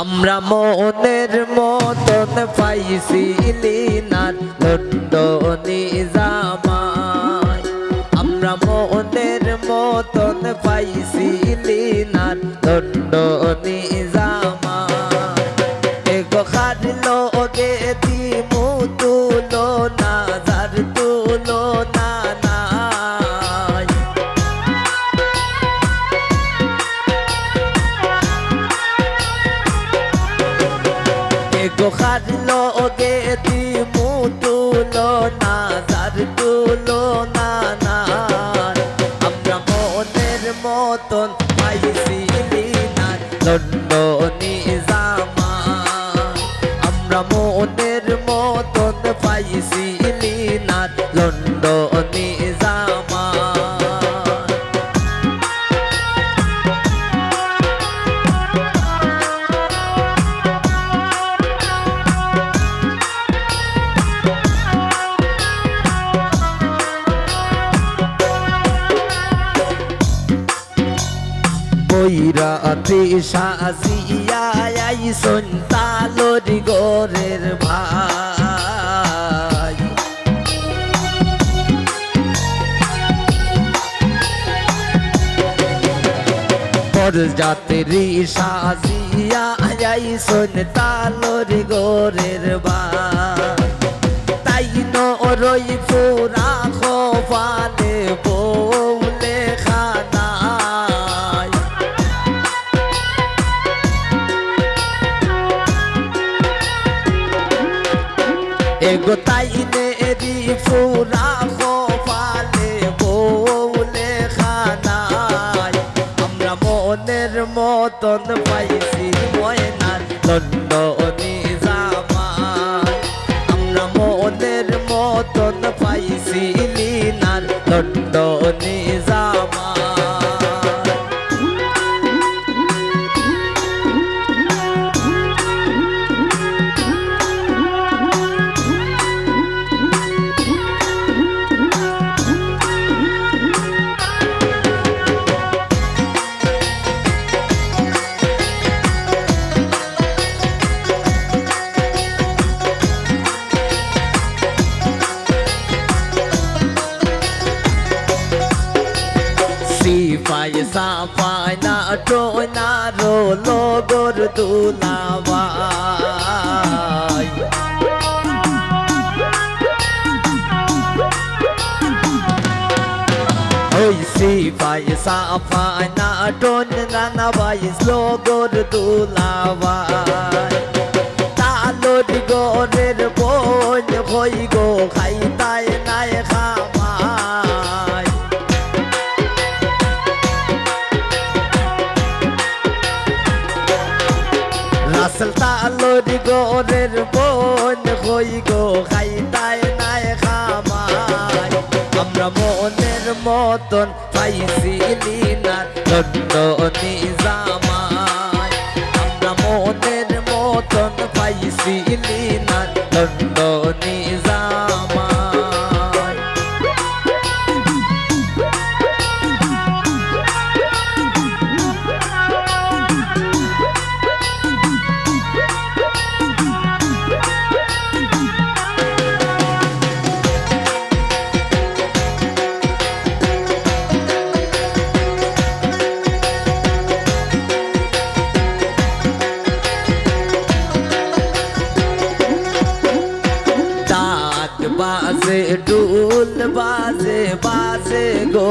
আমরা মনের মতন পাইছি লিনার লন্ডনি জামাই। আমরা মনের মতন পাইছি লিনার লন্ডনি এগো খারলো গে দিমু তুলো না তুলো না। আমরা মনের মতন পাইছি না লন্ডনি। বৈরাতে সাজিয়া আইসন তালরি গোরের ভাই। পর জাতেরি সাজিয়া আইসন তালরি গোরের ভাই। তাই নরই পুরা মতন পাইছি ময়নার লন্ডনি জামাই আমরা মনের মতন সিপাই পায় না টোয় না রোলো গোর দুলাবাই ওই সা পায় না টোন রানা বাই স্লো গোর দুলাবাই রাসেল তালোর গোরের বোন হই গো খাই তাই নাই খামাই। আমরা মনের মতন পাইছি লিনার লন্ডনি জামাই আমরা মনের মতন পাইছি লিনার লন্ডনি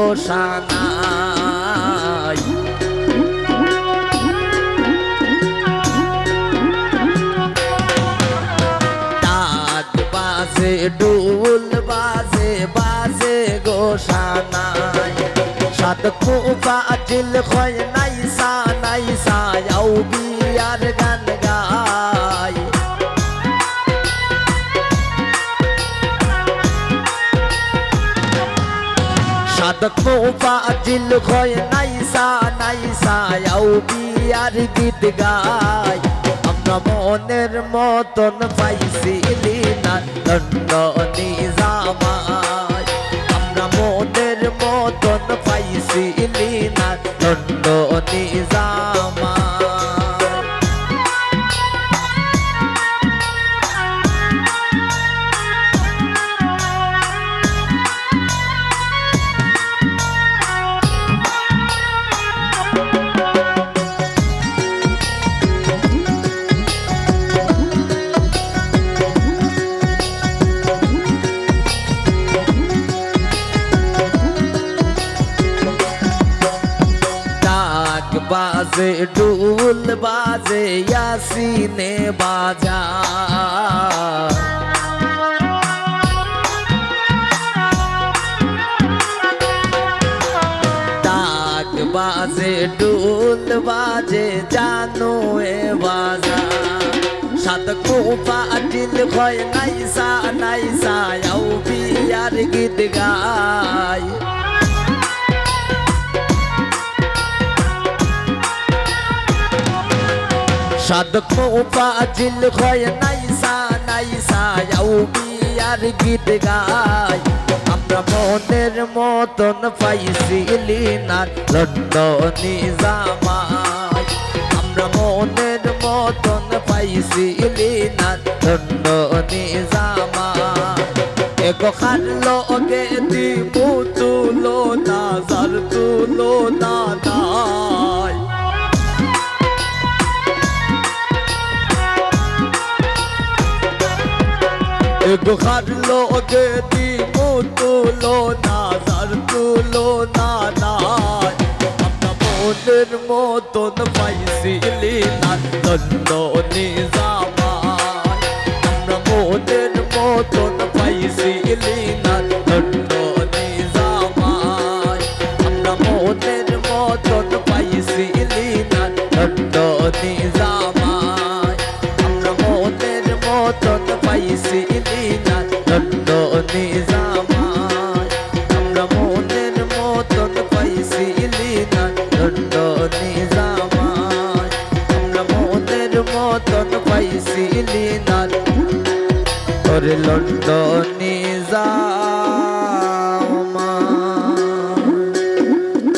গোসানাই ডাক বাজে ডুল বাজে বাজে গোসানাই সাত কুবা জিল খয় নাইসা নাইসা আউ বিয়ার গান সাদক মোপা হয় নাইসা নাইসা আও বিয়ার গীত গাই আমরা মনের মতন পাইছি না লন্ডনি জামাই আমরা মনের মতন পাইছি না লন্ডনি জামাই বাজে ডুল বাজে, ইয়াসিনে বাজা। ডাক বাজে ডুল বাজে, জানো এ বাজা। সাত কোপা দিল হয়, নাইসা নাইসা আউ বিয়ার গীত গায়। সাধক উপাজিল হয় নাইসা নাইসা বিয়ার গীত গায় আমরা মনের মতন পাইছিলি না লন্ডনি জামাই আমরা মনের মতন পাইছিলি না লন্ডনি জামাই এগো খারলো ওকে দিবু তুলো না জার তুলো না এগো খারলো ওকে দিবু তুলো না জার তুলো না নাই আমরা মনের মতন পাইছিলি না দণ্ড নিজামাই আমরা মনের মতন পাইছিলি না দণ্ড নিজামাই আমরা মনের মতন পাইছিলি না দণ্ড নিজামাই পাইছিলি না ওরে লন্ডনে যা